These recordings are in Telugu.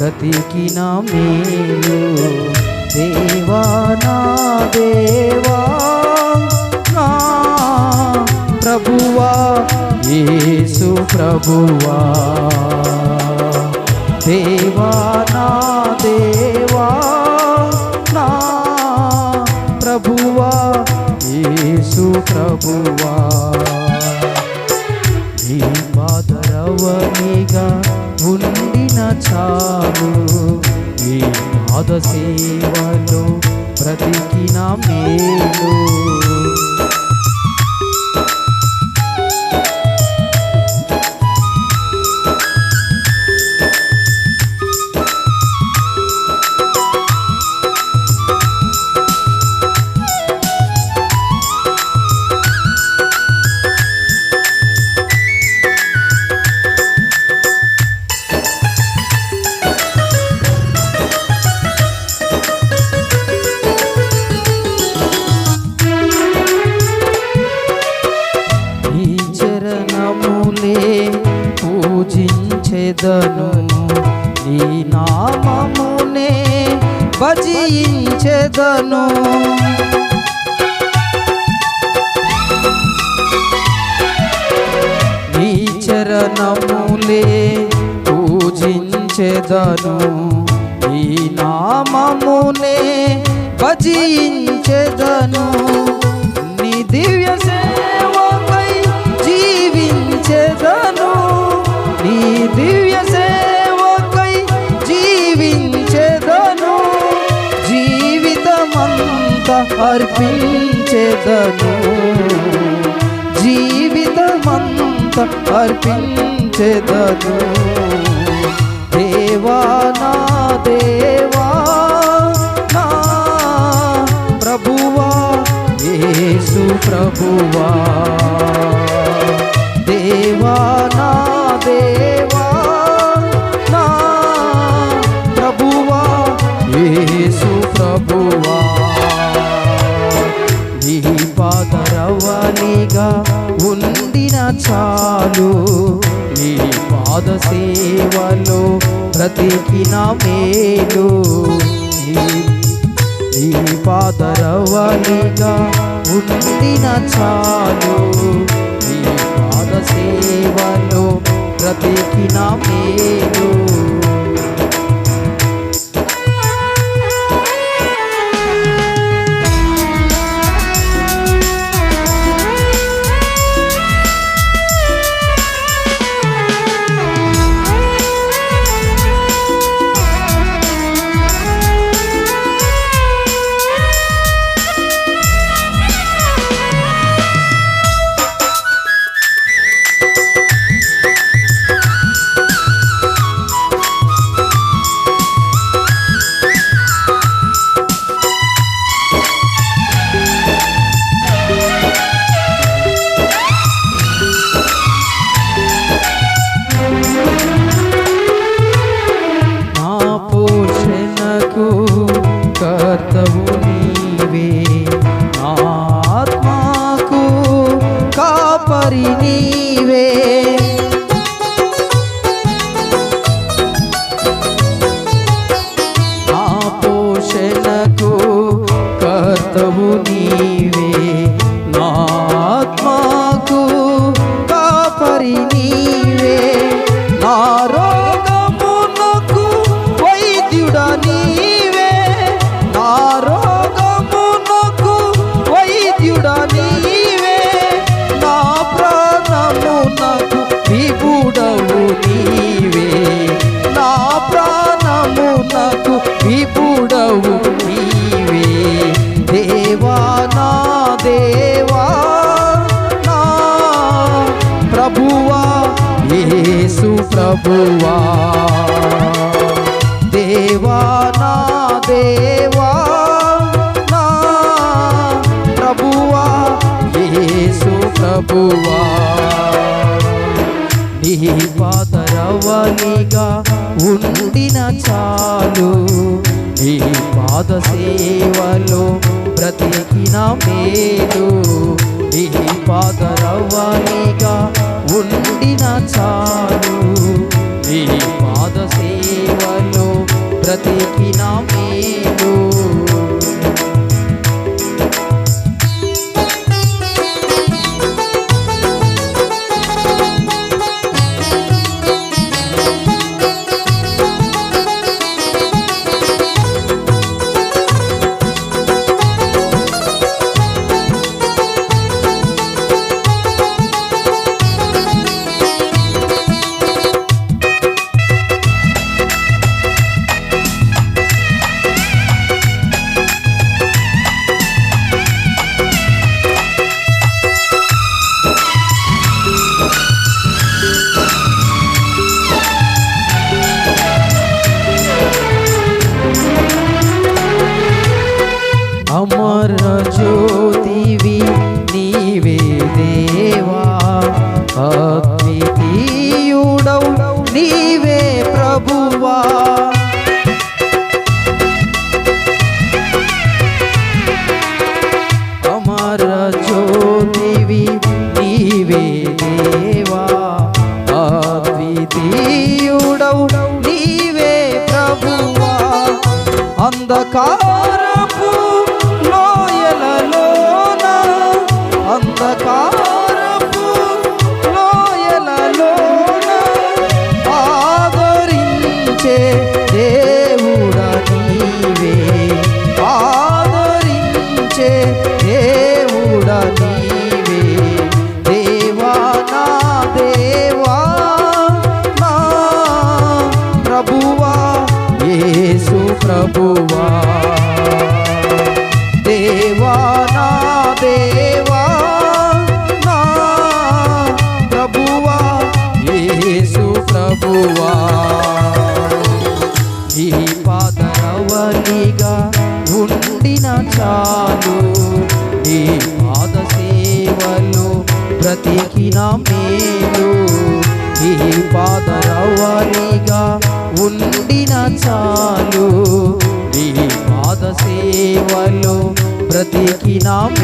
బ్రతికిన మేలు. దేవా నా దేవా నా ప్రభువా యేసు ప్రభువా. దేవా నా దేవా నా ప్రభువా యేసు ప్రభువా. నీ పాదరవనిగా ఉన్న చాలు ఈ పాద సేవలో బ్రతికిన మేలు. పూజించెదను నీ నామమునే భజించెదను. నీ చరణములే పూజించెదను. నీ నామమునే భజించెదను. అర్పించేదను. జీవితమంత అర్పించేదను. దేవా నా దేవా నా ప్రభువా యేసు ప్రభువా. దేవా నా దేవా నా ప్రభువా యేసు పాదరవనిగా ఉండిన చాలు. నీ పాద సేవలో బ్రతికిన మేలు. నీ- పాదరవలిగా ఉండిన చాలు. నీ పాద సేవలో బ్రతికిన మేలు. ఈ పాదరవనిగా ఉండిన చాలు. ఈ పాద సేవలో బ్రతికిన మేలు. ఈ పాదరవనిగా ఉండిన చాలు. ఈ పాద సేవలో బ్రతికిన మేలు.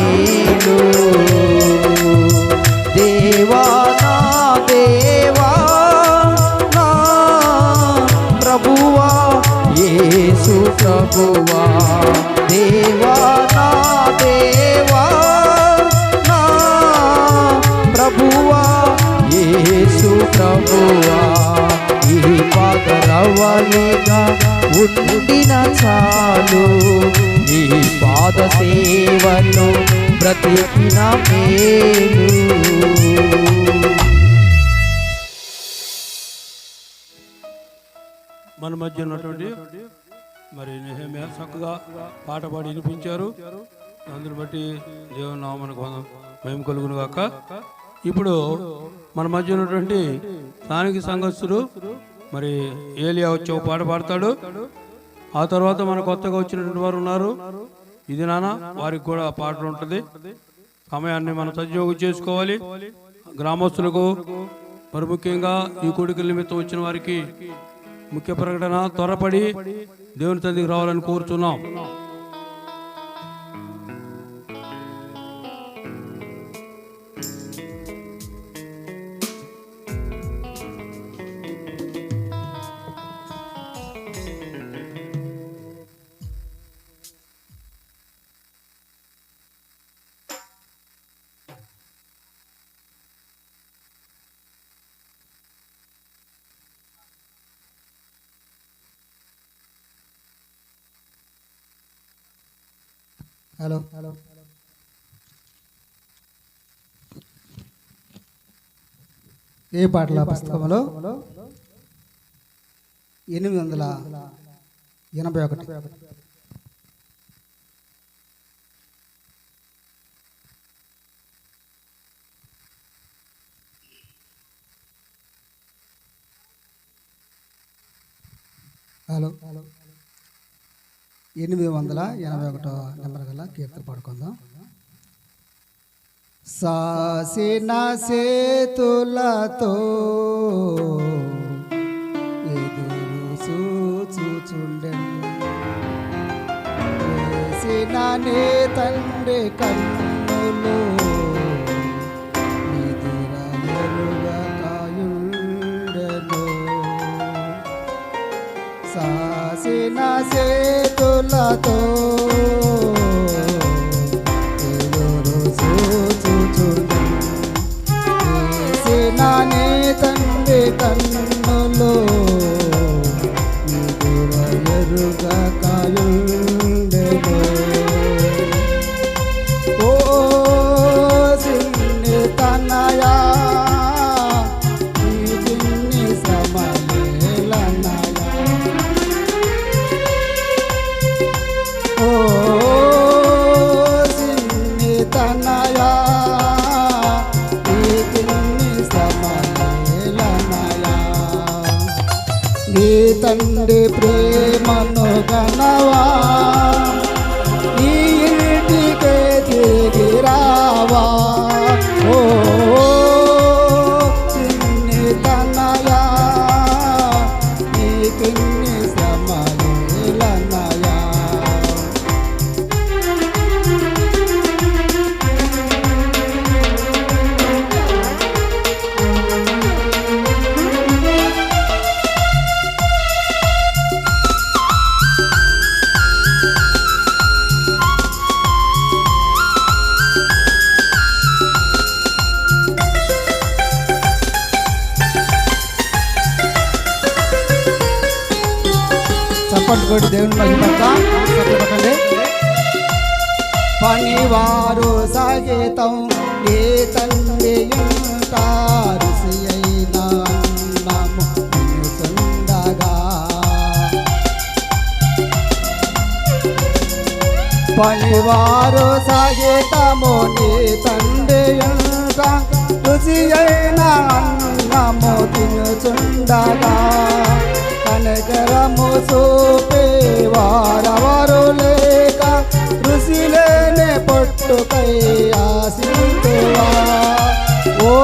బ్రతికిన దేవా నా దేవా నా ప్రభువా యేసు ప్రభువా. దేవా నా దేవా నా ప్రభువా యేసు ప్రభువా. పాదరవలిగా ఉండిన చాలు. నీ పాద సేవలు బ్రతికిన మేలు. మన మధ్య ఉన్నటువంటి మరి నెహమ్యా చక్కగా పాట పాడి వినిపించారు. అందుని బట్టి దేవుని నామనకు మేము కలుగును గాక ఇప్పుడు మన మధ్య ఉన్నటువంటి స్థానిక సంఘస్థులు మరి ఏలియా వచ్చి ఒక పాట పాడతాడు. ఆ తర్వాత మన కొత్తగా వచ్చినటువంటి వారు ఉన్నారు. ఇది నాన్న వారికి కూడా పాట ఉంటుంది. సమయాన్ని మనం సద్వినియోగం చేసుకోవాలి. గ్రామస్తులకు మరి ముఖ్యంగా ఈ కోడికల నిమిత్తం వచ్చిన వారికి ముఖ్య ప్రకటన త్వరపడి దేవుని తండ్రికి రావాలని కోరుతున్నాం ఏ పాటల పుస్తకంలో? ఎనిమిది వందల ఎనభై ఒకటి. హలో. హలో ఎనిమిది వందల ఎనభై ఒకటో నెంబర్ గల కీర్తన పాడుకుందాం. సాసిన సేతులతో ఎదురు సూచుచుండెను. వేసిన నే తండ్రి కన్నులు సాసిన సేతులతో deprê చప్పట్లు కొట్టి దేవుని మహిమత చప్పట్లు కొట్టండి పనివారు సాగేతం ఏ తల్లి ఉంటారు పనివారు సాగేతము నీ తండ్రి రుచి అయిన అన్నము తినుచుండగా కనకరము సూపే వాడవారు లేక రుసిలేనే పొట్టుపై ఆశించువా ఓ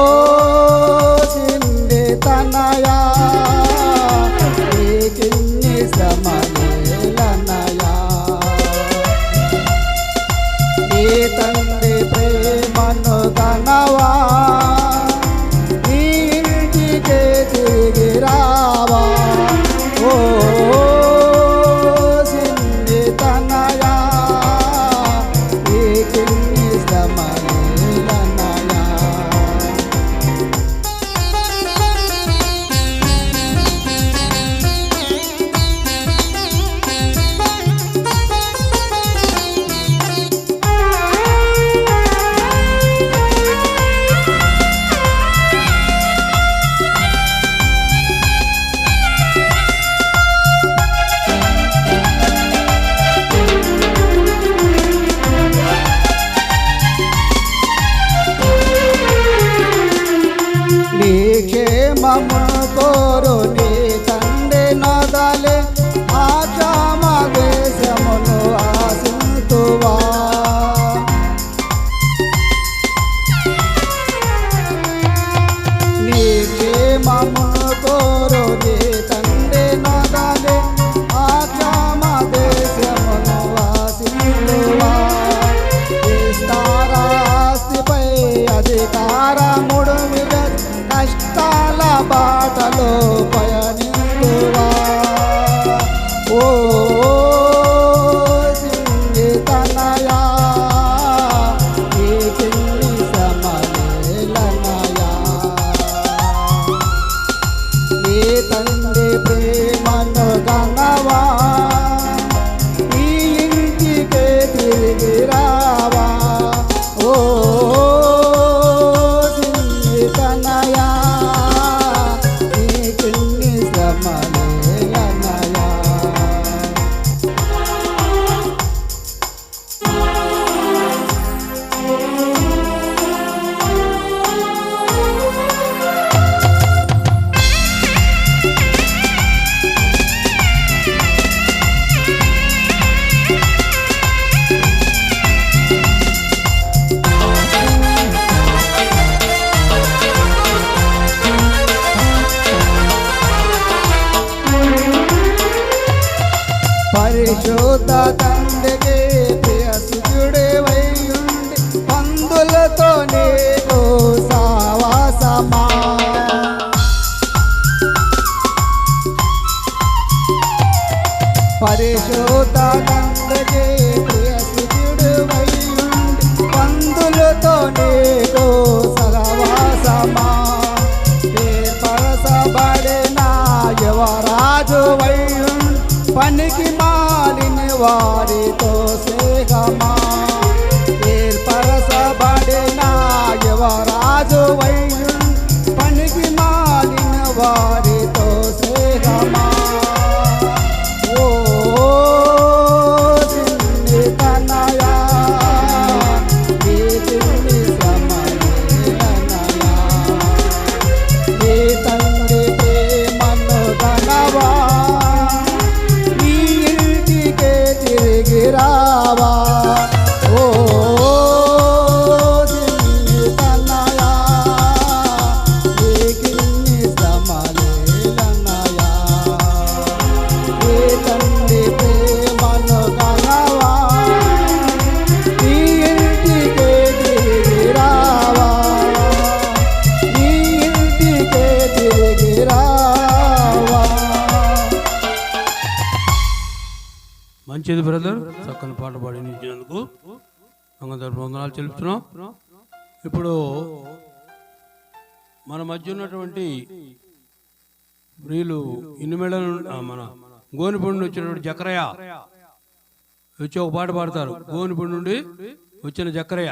মামুন করুণী Pereira పరిశోధ పందులతో నీకు సహవాసమా ఏర్పరచబడిన యువరాజు పనికి మాలిన వారితో సేగమా ఏర్పరచబడిన యువరాజు వైయుండి చక్కని పాట పాడినందుకు అందరి వందనాలు తెలుపుతున్నాం ఇప్పుడు మన మధ్య ఉన్నటువంటి వీళ్ళు ఇనుమెడ మన గోనిపొండి నుండి వచ్చినటువంటి జకరయ్య వచ్చి ఒక పాట పాడతారు. గోనిపొండి నుండి వచ్చిన జక్రయ్య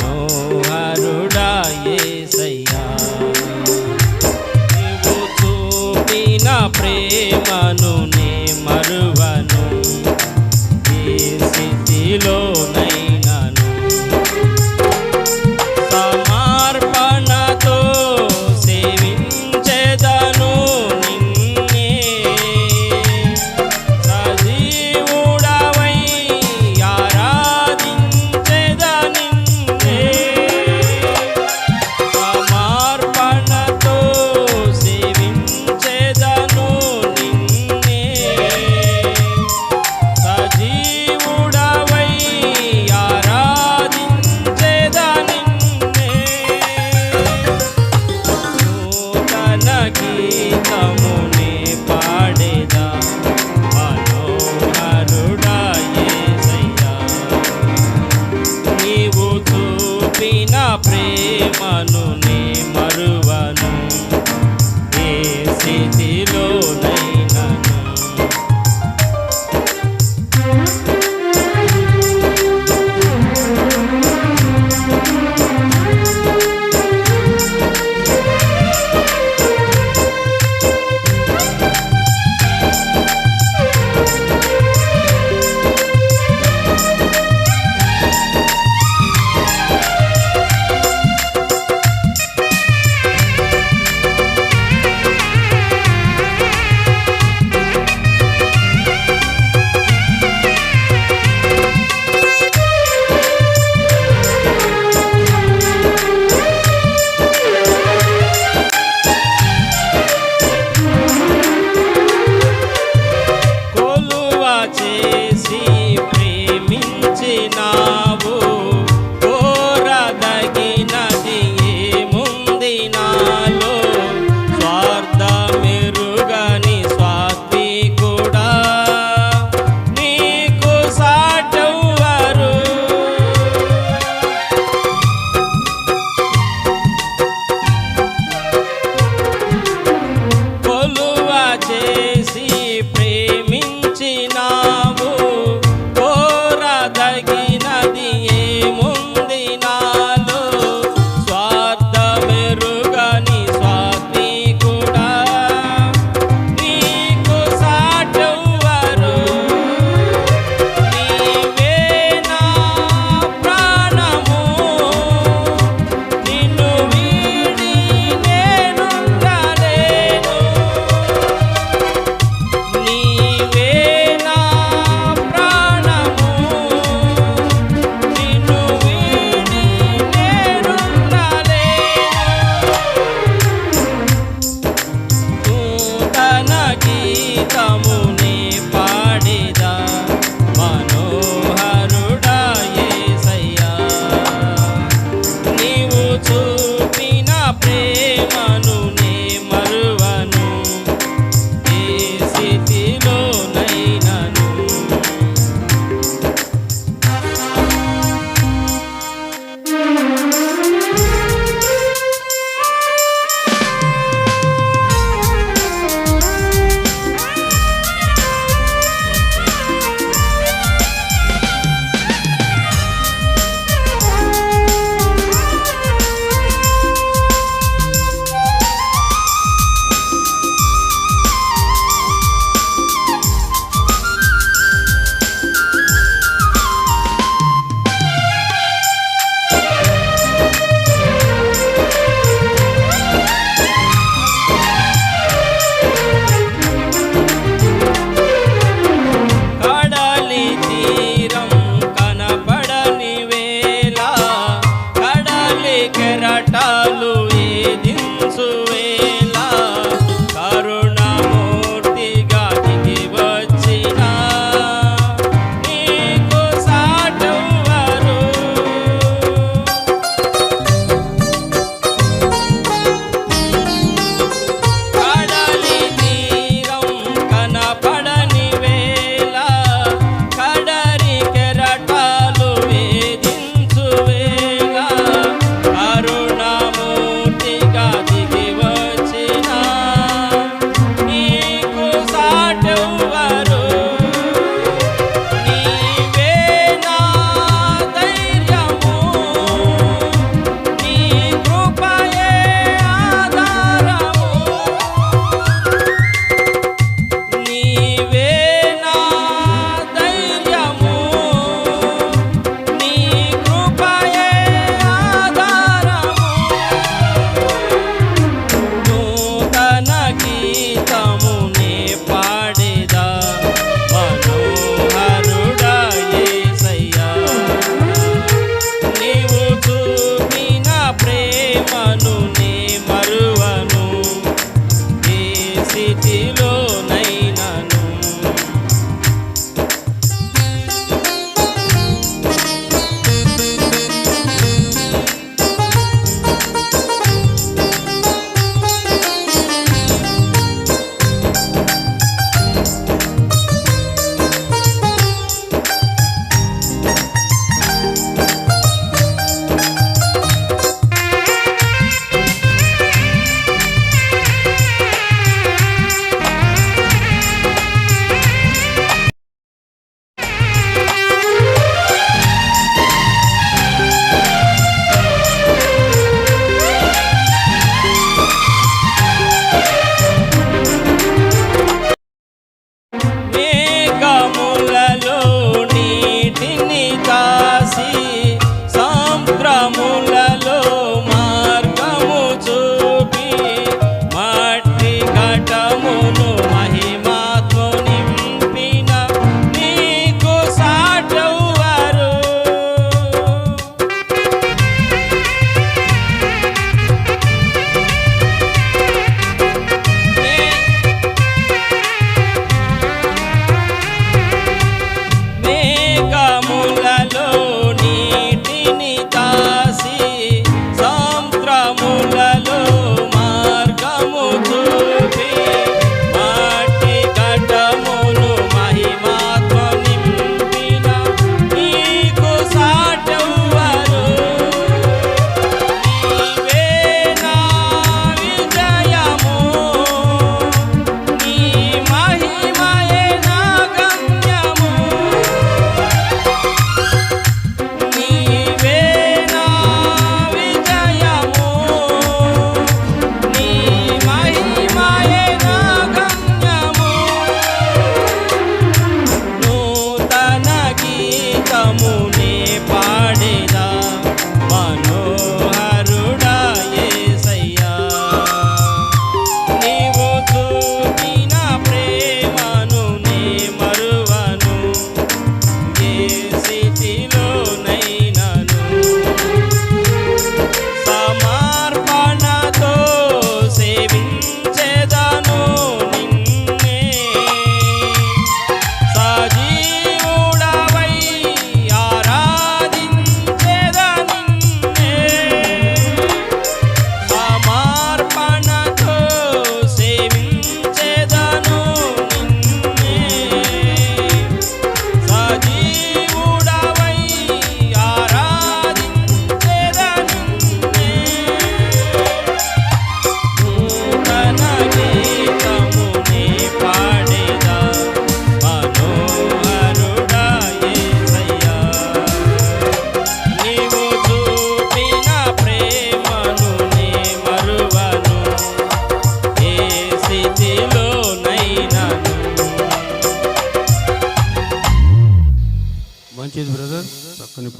ప్రేమను నే మరువను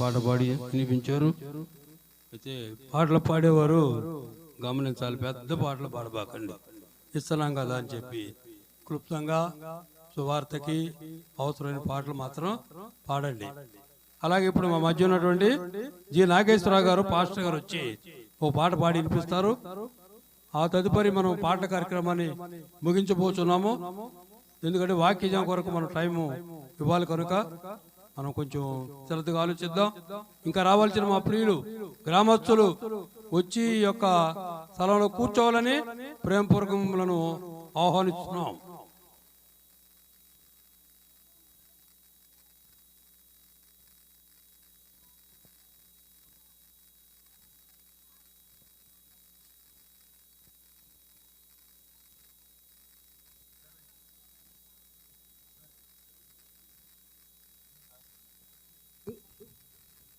పాట పాడి వినిపించారు. అయితే పాటలు పాడేవారు గమనించాలి పెద్ద పాటలు పాడబాకండి. ఇస్తున్నాం కదా అని చెప్పి క్లుప్తంగా సువార్తకి అవసరమైన పాటలు మాత్రం పాడండి. అలాగే ఇప్పుడు మా మధ్య ఉన్నటువంటి జి నాగేశ్వరరావు గారు పాస్టర్ గారు వచ్చి ఓ పాట పాడి వినిపిస్తారు. ఆ తదుపరి మనం పాటల కార్యక్రమాన్ని ముగించబోతున్నాము ఎందుకంటే వాక్యజం కొరకు మనం టైము ఇవ్వాలి కనుక మనం కొంచెం శ్రద్ధగా ఆలోచిద్దాం. ఇంకా రావాల్సిన మా ప్రియులు గ్రామస్తులు వచ్చి యొక్క స్థలంలో కూర్చోవాలని ప్రేమపూర్వకములను ఆహ్వానిస్తున్నాం.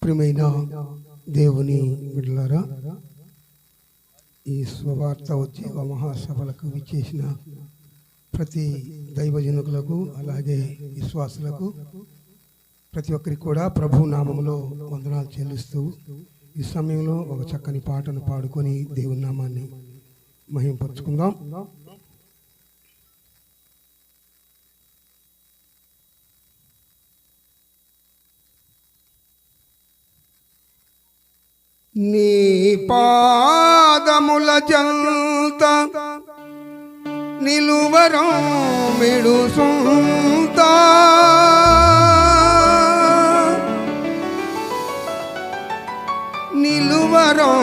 ప్రియమైన దేవుని బిడ్డలారా ఈ స్వవార్త ఉద్యోగ మహాసభలకు విచ్చేసిన ప్రతి దైవజనుకులకు అలాగే విశ్వాసులకు ప్రతి ఒక్కరికి కూడా ప్రభు నామంలో వందనాలు చెల్లిస్తూ ఈ సమయంలో ఒక చక్కని పాటను పాడుకొని దేవుని నామాన్ని మహింపరుచుకుందాం. నీ పాదముల జంత నిలువరం మిడు మిడుసుంత. నిలువరం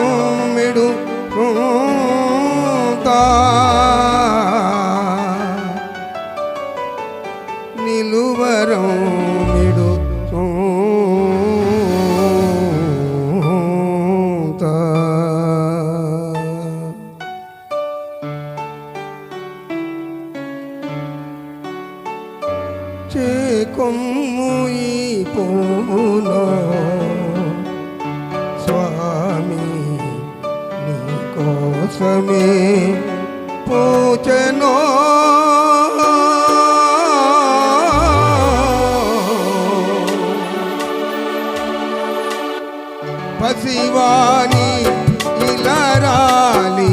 మిడు నిలువరం కోసమే పూచనో పసివాణి ఇలా రాలి.